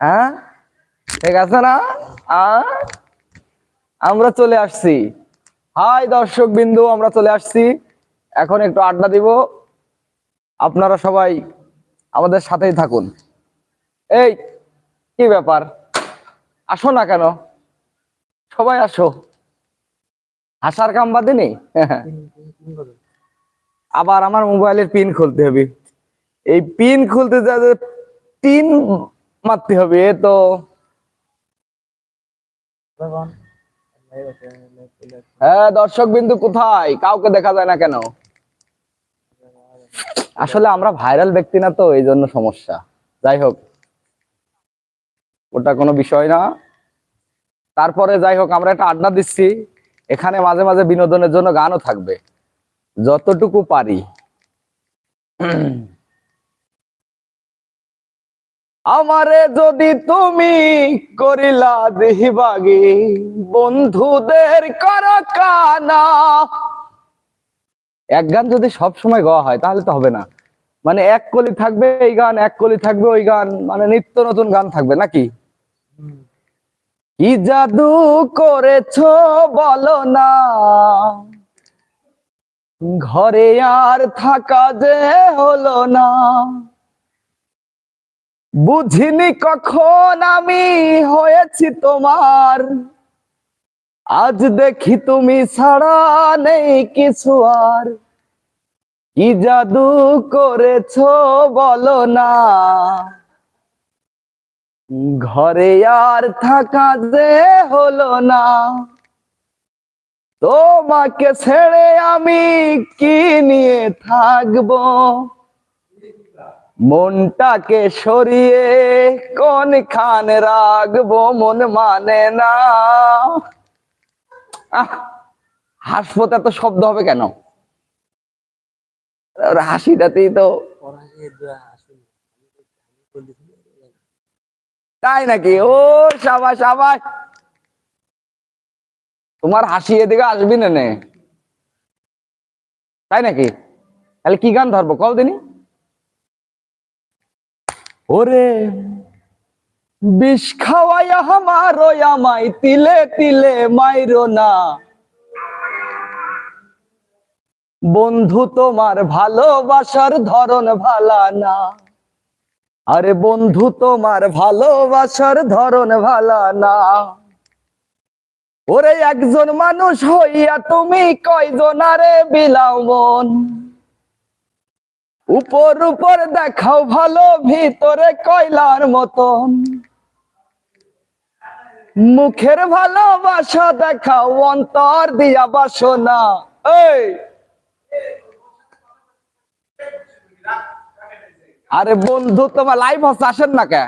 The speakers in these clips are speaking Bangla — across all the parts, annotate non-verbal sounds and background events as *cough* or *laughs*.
হ্যাঁ? ঠিক আছে না? আমরা চলে আসছি। হাই দর্শক বিন্দু, আমরা চলে আসছি। এখন একটু আড্ডা দিব। আপনারা সবাই আমাদের সাথেই থাকুন। এই, কি ব্যাপার? আসো না কেন? সবাই আসো। হাসার কাম বাদে নেই আবার আমার মোবাইলের পিন খুলতে হবে। এই পিন খুলতে যা পিন মারতে হবে তো। হ্যাঁ দর্শক বিন্দু কোথায়? কাউকে দেখা যায় না কেন? আসলে আমরা ভাইরাল ব্যক্তি না তো, এই জন্য সমস্যা। যাই হোক, ওটা কোনো বিষয় না। তারপরে যাই হোক, আমরা একটা আড্ডা দিচ্ছি। এখানে মাঝে মাঝে বিনোদনের জন্য গানও থাকবে। যতটুকু পারি। আমারে যদি তুমি করিলা দেহিবাগি বন্ধুদের কানা এক গান যদি সব সময় গাওয়া হয়, তাহলে তো হবে না। মানে এক কলি থাকবে এই গান, এক কলি থাকবে ওই গান মানে নিত্য নতুন গান থাকবে নাকি? কি জাদু করেছ বলো না। ঘরে আর থাকা যে হলো না। বুঝিনি কখন আমি হয়েছি তোমার। আজ দেখি তুমি ছাড়া নেই কিছু আর। কি জাদু করেছ বলো না। ঘরে আর থাকা যে হলো না। তোমাকে ছেড়ে আমি কি নিয়ে থাকব? মনটাকে সরিয়ে কোন খান রাখব মন মানে না। আহ, হাসবোতে এত শব্দ হবে কেন? হাসিটাতেই তো তাই নাকি? ও সাবাস সাবাস। তোমার হাসি এদিকে আসবি না নে। তাই নাকি? তাহলে কি গান ধরবো? কল দিনি। ওরে বিষ খাওয়াই আমারো আমাই তিলে তিলে মাইরো না। বন্ধু, তোমার ভালোবাসার ধরন ভালা না। আরে বন্ধু, তোমার ভালোবাসার ধরন ভালা না। ওরে একজন মানুষ হইয়া তুমি কয়জন? আরে বিলাও মন। উপর উপর দেখাও ভালো, ভিতরে কয়লার মতন। মুখের ভালোবাসা দেখাও, অন্তর দিয়া বাসনা। এই! আরে বন্ধু, তোমার লাইভ হচ্ছে আসেন না কে?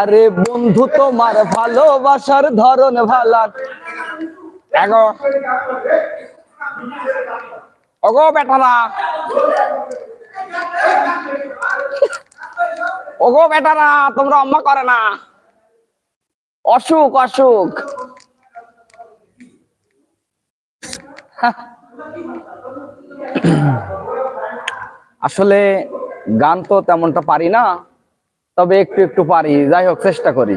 আরে বন্ধু, তোমার ভালোবাসার ধরন ভালো। ওগো বেটারা। ওগো বেটারা, তোমরা অম্মা করে না। অসুখ অসুখ। আসলে গান তো তেমনটা পারি না, তবে একটু একটু পারি, যাই হোক, চেষ্টা করি।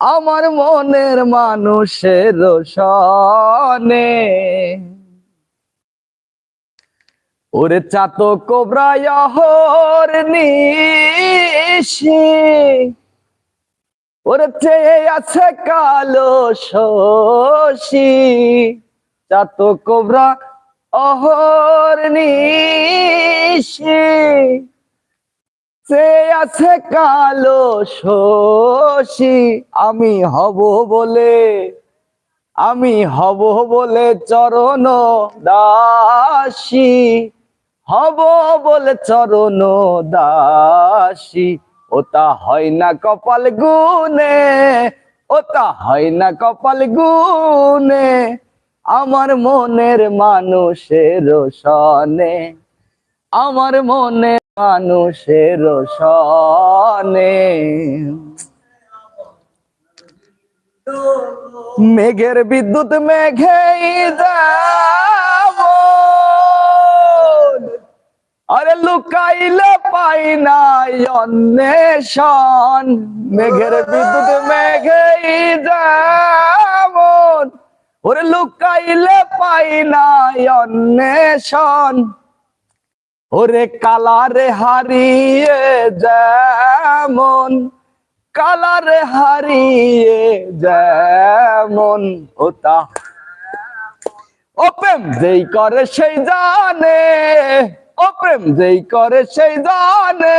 আমার মনের মানুষের সনে ওরে চাত কোবরায়হর নিশি। ওরে চেয়ে আছে কালো শশী। চাত কোবরা অহর নিশি। সে আছে কালো শশী, আমি হব বলে, আমি হব বলে চরণ দাসী, হব বলে চরণ দাসী। ওটা হয় না কপাল গুনে ওটা হয় না কপাল গুনে আমার মনের মানুষের সনে আমার মনে মানুষের সনে। মেঘের বিদ্যুৎ যাব আরে লুকাইলে পাই নাই অন্বেষণ। মেঘের বিদ্যুৎ যাব ওরে লুকাইলে পাই নাই অন্বেষণ। ওরে কালারে হারিয়ে যেমন, কালারে হারিয়ে যেমন ওটা ও প্রেম যেই করে সেই জানে ও প্রেম যেই করে সেই জানে,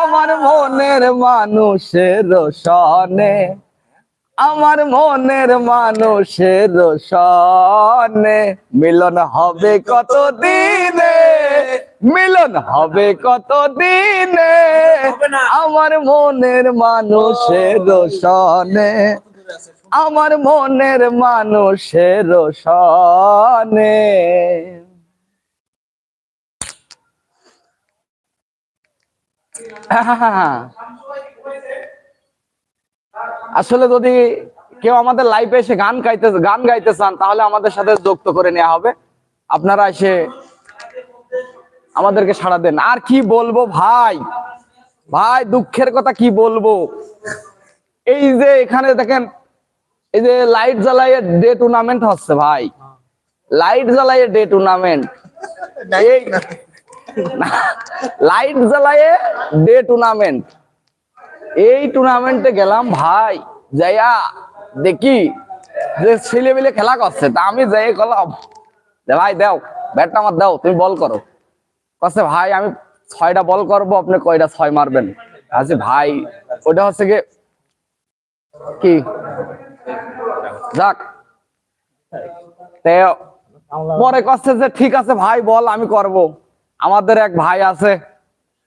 আমার মনের মানুষের সনে, আমার মনের মানুষের সনে, মিলন হবে কত দিনে মিলন হবে কত দিনে আমার মনের মানুষের সনে আমার মনের মানুষের সনে আসলে যদি কেউ আমাদের লাইফে এসে গান গাইতে গান গাইতে চান তাহলে আমাদের সাথে যুক্ত করে নেওয়া হবে। আপনারা এসে আমাদেরকে সাড়া দেন। আর কি বলব ভাই? ভাই দুঃখের কথা কি বলব? এই যে এখানে দেখেন এই যে লাইট জ্বালাইয়ে ডে টুর্নামেন্ট হচ্ছে ভাই। লাইট জ্বালাইয়ে ডে টুর্নামেন্ট *laughs* লাইট জ্বালাইয়ে ডে টুর্নামেন্ট এই টুর্নামেন্টে গেলাম ভাই যাইয়া দেখি যে ছেলে মিলে খেলা করছে। তা আমি যাই গেলাম ভাই দাও ব্যাটটা আমার দাও তুমি বল করো। কছে ভাই, আমি ছয়টা বল করব, আপনি কয়টা ছয় মারবেন? আচ্ছা ভাই, ওটা হচ্ছে কি কি? যাক। পরে কচ্ছে যে, ঠিক আছে ভাই, বল, আমি করব। আমাদের এক ভাই আছে,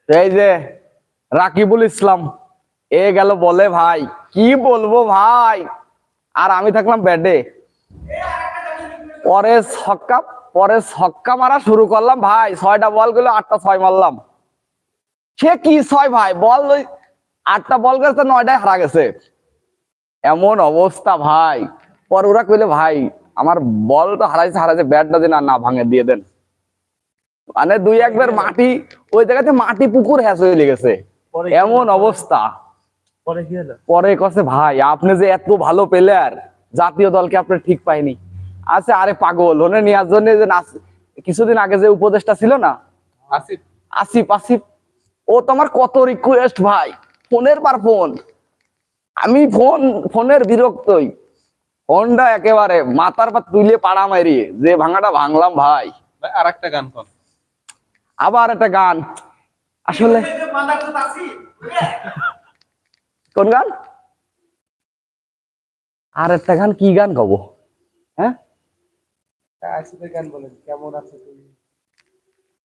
এই যে, রাকিবুল ইসলাম। এ গেল বলে, ভাই, কি বলব ভাই? আর আমি থাকলাম ব্যাডে পরে ছক্কা পরে ছক্কা মারা শুরু করলাম ভাই ছয়টা বলগুলো আটটা ছয় মারলাম। সে কি ছয় ভাই? বল ওই আটটা বল গেছে নয়টায় হারা গেছে। এমন অবস্থা ভাই। পর ওরা কইলে ভাই আমার বল তো হারাইছে হারাইছে ব্যাটটা দিন আর না ভাঙে দিয়ে দেন। মানে দুই একবার মাটি ওই জায়গাতে মাটি পুকুর হয়ে লেগেছে এমন অবস্থা। পরে কি হলো? পরে কছে ভাই আপনি যে এত ভালো প্লেয়ার জাতীয় দলকে আপনি ঠিক পাইনি। আচ্ছা আরে পাগল ওনে নেওয়ার জন্য যে কিছুদিন আগে যে উপদেশটা ছিল না? আসিফ। আসিফ আসিফ। ও তোমার কত রিকোয়েস্ট ভাই? ফোনের পর ফোন। আমি ফোন ফোনের বিরক্তই। ফোনটা একেবারে মাথার পর তুলে পাড়া মারিয়ে যে ভাঙাটা ভাঙলাম ভাই। ভাই আর একটা গান কর। আবার একটা গান। আসলে কোন গান? আর একটা গান কি গান গাবো হ্যাঁ? আসিফের গান বলেন কেমন আছে তুমি?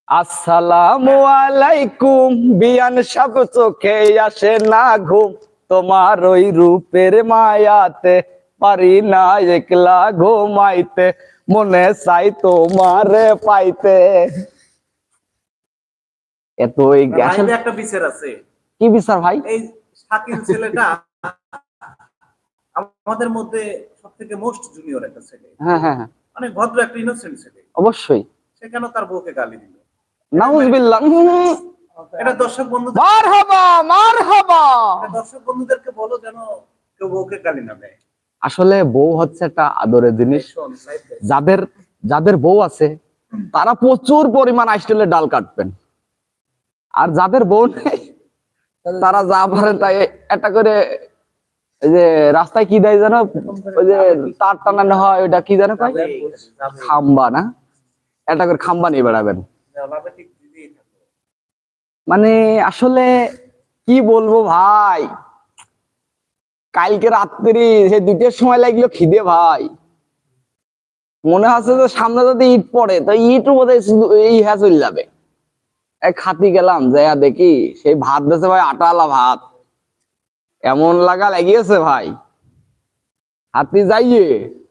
আসসালামু আলাইকুম বিয়ান সব চোখে আসে না ঘুম। তোমার ওই রূপের মায়াতে পারি না একলা ঘুমাইতে মনে চাই তোমারে পাইতে। এত এই আসলে একটা বিচার আছে। কি বিচার ভাই? এই শাকিল ছেলেটা আমাদের মধ্যে সব থেকে মোস্ট জুনিয়র একটা ছেলে। হ্যাঁ হ্যাঁ হ্যাঁ। অনেক ভদ্র একটা ইনোসেন্ট ছেলে। অবশ্যই। সে কেন তার বউকে গালি দিল? নাউজুবিল্লাহ। এটা দর্শক বন্ধু মারহাবা মারহাবা। দর্শক বন্ধুদেরকে বলো যেন কেউ বউকে গালি না দেয়। আসলে বউ হচ্ছে একটা আদরের জিনিস। যাদের যাদের বউ আছে তারা প্রচুর পরিমাণ আইস্টেলের ডাল কাটবেন। আর যাদের বউ নেই তারা যা পারেন তাই একটা করে যে রাস্তায় কি দেয় জানো ওই যে তার টানানো হয় ওইটা কি জানো। খাম্বা না? একটা করে খাম্বা নিয়ে বেড়াবেন। মানে আসলে কি বলব ভাই? কালকে রাত্রি সে দুটোর সময় লাগল খিদে ভাই। মনে হচ্ছে যে সামনে যদি ইট পড়ে তো ইট বোধহয় এই হ্যাঁ চলে যাবে। এক খাতি গেলাম যাইয়া দেখি সেই ভাত দিয়েছে ভাই আটালা ভাত। এমন লাগা লাগিয়েছে ভাই। হাতি যাইয়ে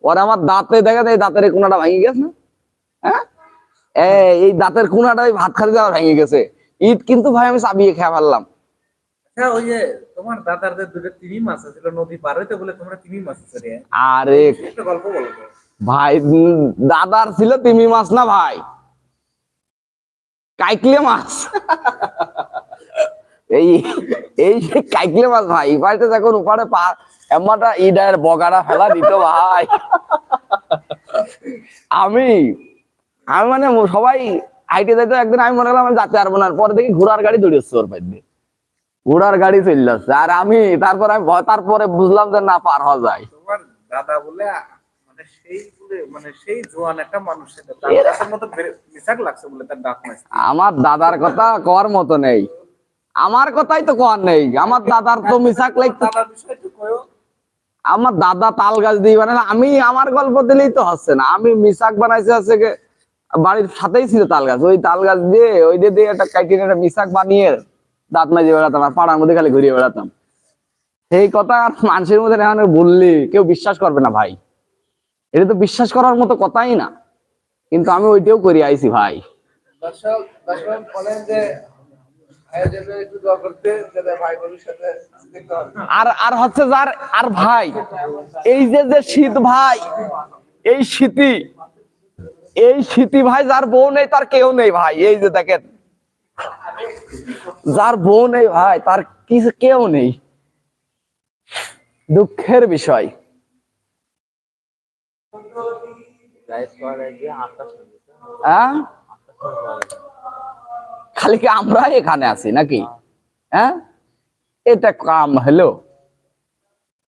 ওর আমার দাঁতে দেখা যায় দাঁতের কোনাটা ভেঙে গেছে হ্যাঁ? এই দাঁতের কোনাটা ওই ভাত খাতে যাওয়ার ভেঙে গেছে। ইট কিন্তু ভাই আমি চাবিয়ে খেয়ে ফেললাম। আচ্ছা ওই যে তোমার দাদার যে দুটো তিমি মাছ ছিল নদী পার হইতে বলে তোমরা তিমি মাছ আছে আরে একটা গল্প বলো ভাই দাদার ছিল তিমি মাছ না ভাই? কাইকলে মাছ। *laughs* এই এই যে কাইকলে মাছ ভাই বাড়িতে যখন উপারে পা এমাটা ইডার বগাটা ফেলা দিত ভাই। আমি আমি মানে সবাই হাইটে যাইতো একদিন আমি মনে করলাম আমি যাতে পারব না পরে দেখি ঘোড়ার গাড়ি দৌড়েছে ওর পাইতে ঘোড়ার গাড়ি চলে যাচ্ছে আর আমি তারপরে আমি ভয় তারপরে বুঝলাম যে না পার হওয়া যায়। তোমার দাদা বলে মানে সেই মানে সেই জোয়ান একটা মানুষ সেটা। তার কাছের মতো বেরে- লাগছে বলে তার ডাক মাছ আমার দাদার কথা কর মতো নেই। আমার কথাই তো কর নেই। আমার দাদার তো মিশাক বিষয় একটু কয়ো। আমার দাদা তাল গাছ দিয়ে বানালে আমি আমার গল্প দিলেই তো হচ্ছে না। আমি মিশাক বানাইছে হচ্ছে বাড়ির সাথেই ছিল তাল গাছ। ওই তাল গাছ দিয়ে ওই দিয়ে দিয়ে একটা কাইটিনে একটা মিশাক বানিয়ে দাঁত মাঝে বেড়াতাম আর পাড়ার মধ্যে খালি ঘুরিয়ে বেড়াতাম। সেই কথা আর মানুষের মধ্যে এখন বললি কেউ বিশ্বাস করবে না ভাই। এটা তো বিশ্বাস করার মতো কথাই না। কিন্তু আমি ওইটাও করি আইছি ভাই। দর্শক দর্শক বলেন যে আর আর হচ্ছে যার আর ভাই এই যে যে শীত ভাই এই শীতি এই শীতি ভাই যার বউ নেই তার কেউ নেই ভাই এই যে দেখেন। যার বউ নেই ভাই তার কিছু কেউ নেই। দুঃখের বিষয়। হ্যাঁ খালি কি আমরা এখানে আছি নাকি? হ্যাঁ? এটা কাম হলো।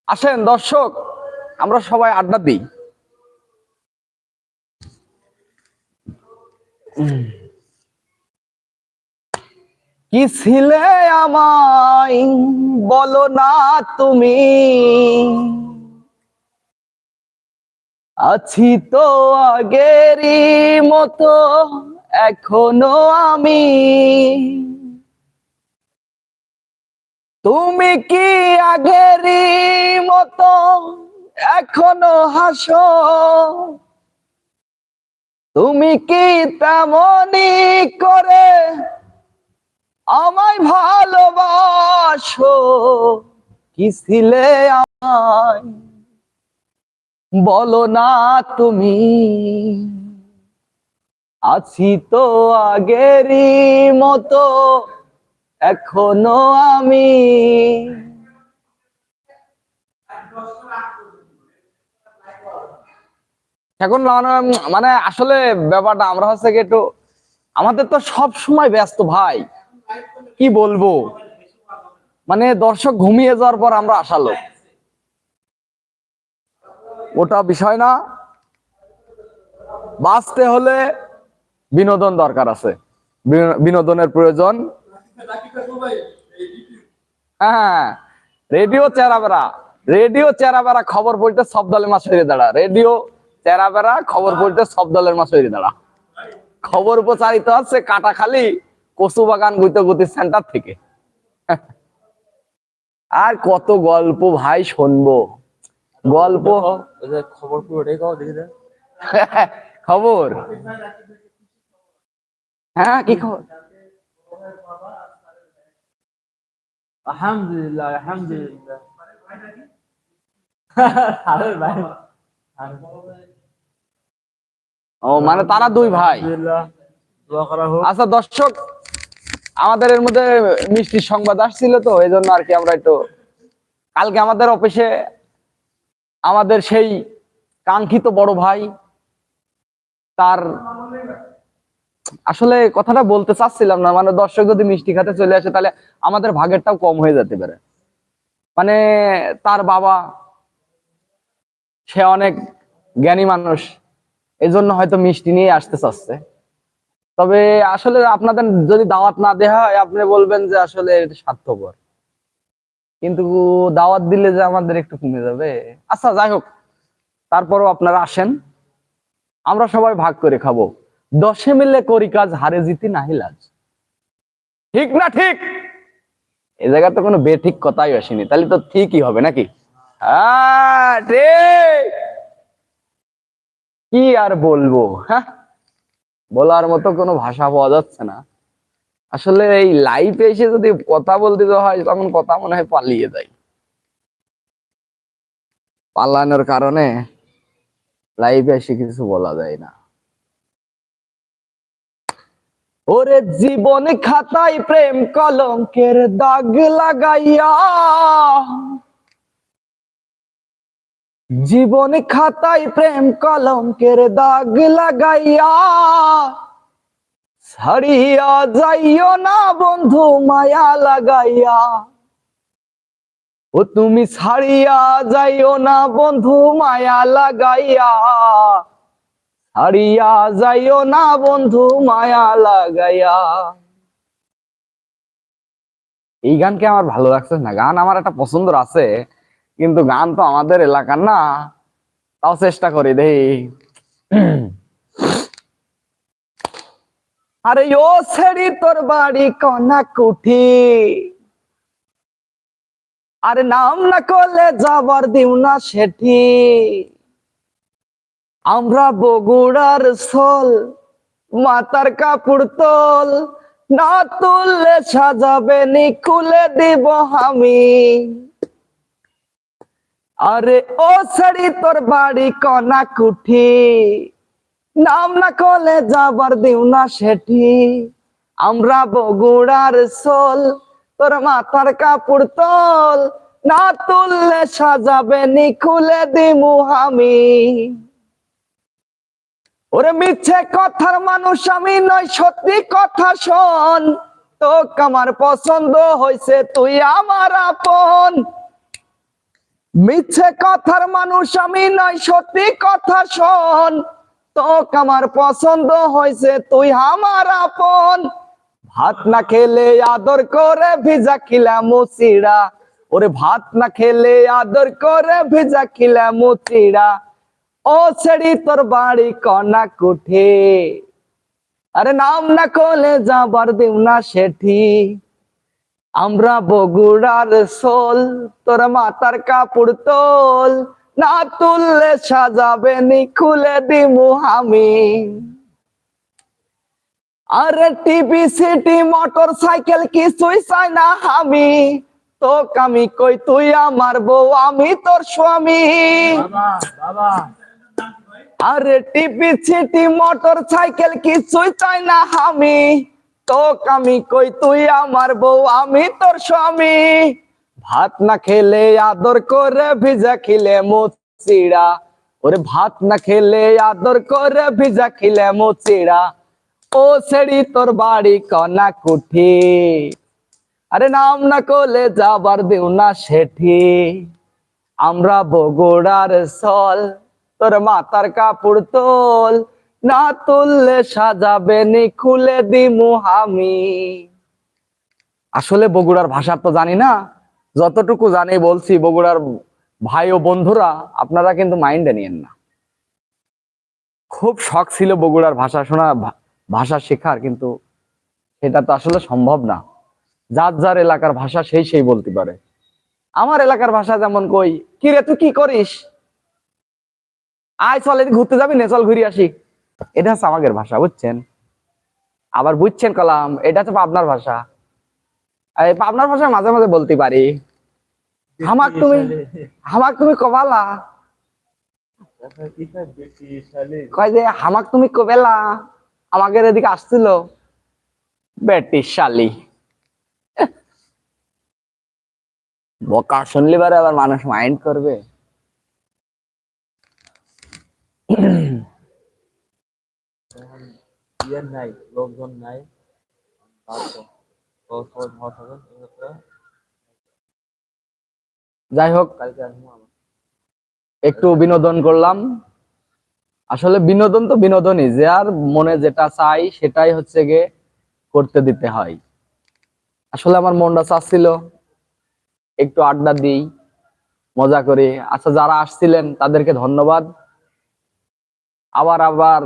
আসেন দর্শক, আমরা সবাই আড্ডা দিই। কি ছিলে আমায়? বলো না তুমি। আছি তো আগেরই মতো। এখনও আমি। তুমি কি আগেরই মতো এখনও হাসো? তুমি কি তেমনি করে আমায় ভালোবাসো? কি ছিলে আমায়? বলো না তুমি। আছি তো আগেরই মতো, এখনও আমি। মানে- মানে আসলে ব্যাপারটা আমরা হচ্ছে একটু, আমাদের তো সব সময় ব্যস্ত ভাই। কি বলব? মানে দর্শক ঘুমিয়ে যাওয়ার পর আমরা আসালো ওটা বিষয় না। বাঁচতে হলে বিনোদন দরকার আছে। বিনো- বিনোদনের প্রয়োজন। হ্যাঁ রেডিও চেরাবেড়া রেডিও চেরাবেড়া খবর পড়তে সব দলের মাছ হয়ে দাঁড়া। রেডিও চেরাবেড়া খবর পড়তে সব দলের মাছ হয়ে দাঁড়া। খবর প্রচারিত হচ্ছে কাটাখালি কচু বাগান গুইতগুতি সেন্টার থেকে। আর কত গল্প ভাই শুনব। গল্প খবর *laughs* খবর? হ্যাঁ কি খবর? আলহামদুলিল্লাহ আলহামদুলিল্লাহ। ও মানে তারা দুই ভাই। আচ্ছা দর্শক আমাদের এর মধ্যে মিষ্টি সংবাদ আসছিল তো এই জন্য আর কি আমরা একটু কালকে আমাদের অফিসে আমাদের সেই কাঙ্ক্ষিত বড় ভাই তার আসলে কথাটা বলতে চাচ্ছিলাম না মানে দর্শক যদি মিষ্টি খেতে চলে আসে তাহলে আমাদের ভাগেরটাও কম হয়ে যেতে পারে। মানে তার বাবা, সে অনেক জ্ঞানী মানুষ এই জন্য হয়তো মিষ্টি নিয়ে আসতে চাচ্ছে। তবে আসলে আপনাদের যদি দাওয়াত না দেওয়া হয়, আপনি বলবেন যে আসলে এটা স্বার্থপর। কিন্তু দাওয়াত দিলে যে আমাদের একটু কমে যাবে। আচ্ছা যাই হোক, তারপরও আপনারা আসেন। আমরা সবাই ভাগ করে খাব। দশে মিলে করি কাজ, হারে জিতি নাহি লাজ। ঠিক না ঠিক? এই জায়গায় তো কোনো বেঠিক কথাই আসেনি, তাহলে তো ঠিকই হবে নাকি? হ্যাঁ কি আর বলব হ্যাঁ? বলার মতো কোনো ভাষা পাওয়া যাচ্ছে না। আসলে এই লাইফে এসে যদি কথা বলতে হয়, তখন কথা মনে হয় পালিয়ে যায়। পালানোর কারণে লাইফে এসে কিছু বলা যায় না। ওরে জীবন খাতায় প্রেম কলঙ্কের দাগ লাগাইয়া। জীবন খাতায় প্রেম কলঙ্কের দাগ লাগাইয়া। ছাড়িয়া যাইও না বন্ধু মায়া লাগাইয়া। ও তুমি ছাড়িয়া যাইও না বন্ধু মায়া লাগাইয়া। ছাড়িয়া যাইও না বন্ধু, মায়া লাগাইয়া। এই গানকে আমার ভালো লাগছে না? গান আমার একটা পছন্দ আছে, কিন্তু গান তো আমাদের এলাকার না। তাও চেষ্টা করি দেই আরে ও ছেড়ি তোর বাড়ি কনা কুঠি। আরে নাম না করলে যাবার দিও না সেটি। আমরা বগুড়ার সল মাতার কাপড় তোল। না তুললে সাজাবে নি, খুলে দিব আমি। আরে ও ছেড়ি তোর বাড়ি কনা কুঠি। নাম না কলে যাবার দিও না সেটি আমরা বগুড়ার সোল তোর মাথার কাপড় তোল। না তুললে সাজাবে নি, খুলে দিমু আমি। ওরে মিছে কথার মানুষ আমি নয় সত্যি কথা শোন। তোকে আমার পছন্দ হয়েছে তুই আমার আপন। মিছে কথার মানুষ আমি নয় সত্যি কথা শোন। তোকে আমার পছন্দ হয়েছে তুই আমার আপন। ভাত না খেলে আদর করে ভিজা খিলা মুচিড়া ওরে ভাত না খেলে আদর করে ভিজা খিলা মুচিড়া ও ছেড়ি তোর বাড়ি কনা কুঠে। আরে নাম না কলে যাবার দিও না সেঠি। আমরা বগুড়ার সোল তোর মাতার কাপড় তোল। না তুললে সাজাবে নি, খুলে দিমু আমি। আরে টিভি সিটি মোটর সাইকেল কিছুই চাই না আমি। তোক আমি কই, তুই আমার বউ, আমি তোর স্বামী। আরে টিভি ছিটি, মোটর সাইকেল কিছুই চাই না আমি। তোক আমি কই, তুই আমার বউ, আমি তোর স্বামী। ভাত না খেলে আদর করে ভিজা খিলে মোচিড়া ওরে ভাত না খেলে আদর করে ভিজা খিলে মোচিড়া ও সেড়ি তোর বাড়ি কনা কুঠি। আরে নাম না কোলে যাবার দিও না সেঠি। আমরা বগুড়ার সল তোর মাতার কাপড় তোল, না তুললে সাজাবে খুলে দিমু আমি। আসলে বগুড়ার ভাষা তো জানি না, যতটুকু জানি বলছি বগুড়ার ভাই ও বন্ধুরা, আপনারা কিন্তু মাইন্ডে নিয়েন না। খুব শখ ছিল বগুড়ার ভাষা শোনা, ভাষা শেখার, কিন্তু সেটা তো আসলে সম্ভব না। যার যার এলাকার ভাষা সেই সেই বলতে পারে। আমার এলাকার ভাষা যেমন কই কি রে তুই কি করিস? আয় চল এদিকে ঘুরতে যাবি না চল ঘুরে আসি। এটা হচ্ছে আমাদের ভাষা বুঝছেন? আবার বুঝছেন কলাম এটা হচ্ছে পাবনার ভাষা। পাবনার ভাষা মাঝে মাঝে বলতে পারি। হামাক তুমি হামাক তুমি কবালা? কয় যে হামাক তুমি কবেলা? আমাদের এদিকে আসছিল। বেটি শালি। বকা শুনলি আবার মানুষ মাইন্ড করবে। এক্ষেত্রে যাই হোক একটু বিনোদন করলাম। আসলে বিনোদন তো বিনোদনই, যে আর মনে যেটা চাই সেটাই হচ্ছে গিয়ে করতে দিতে হয়। আসলে আমার মনটা চাচ্ছিল একটু আড্ডা দিই, মজা করে। আচ্ছা যারা আসছিলেন তাদেরকে ধন্যবাদ। আবার আবার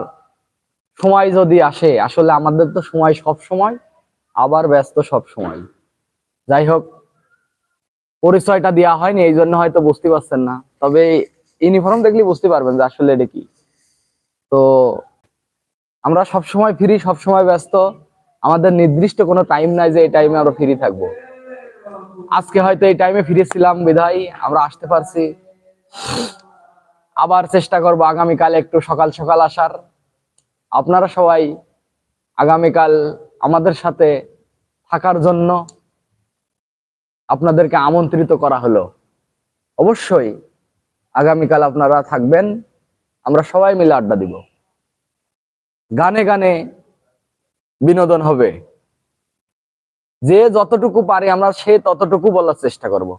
সময় যদি আসে, আসলে আমাদের তো সময় সব সময়, আবার ব্যস্ত সব সময়। যাই হোক, পরিচয়টা দেওয়া হয়নি, এই জন্য হয়তো বুঝতে পারছেন না। তবে ইউনিফর্ম দেখলে বুঝতে পারবেন যে আসলে এটা কি। তো আমরা সব সময় ফ্রি, সব সময় ব্যস্ত। আমাদের নির্দিষ্ট কোনো টাইম নাই যে এই টাইমে আমরা ফ্রি থাকব। আজকে হয়তো এই টাইমে ফিরেছিলাম বিধায় আমরা আসতে পারছি। আবার চেষ্টা করব আগামীকাল একটু সকাল সকাল আসার। আপনারা সবাই আগামীকাল আমাদের সাথে থাকার জন্য আপনাদেরকে আমন্ত্রিত করা হলো। অবশ্যই আগামীকাল আপনারা থাকবেন, আমরা সবাই মিলে আড্ডা দিব। গানে গানে বিনোদন হবে। যে যতটুকু পারে আমরা সে ততটুকু বলার চেষ্টা করব।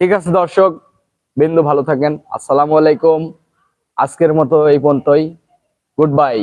ঠিক আছে দর্শক? বিন্দু ভালো থাকেন। আসসালামু আলাইকুম। আজকের মতো এই পর্যন্তই। Good bye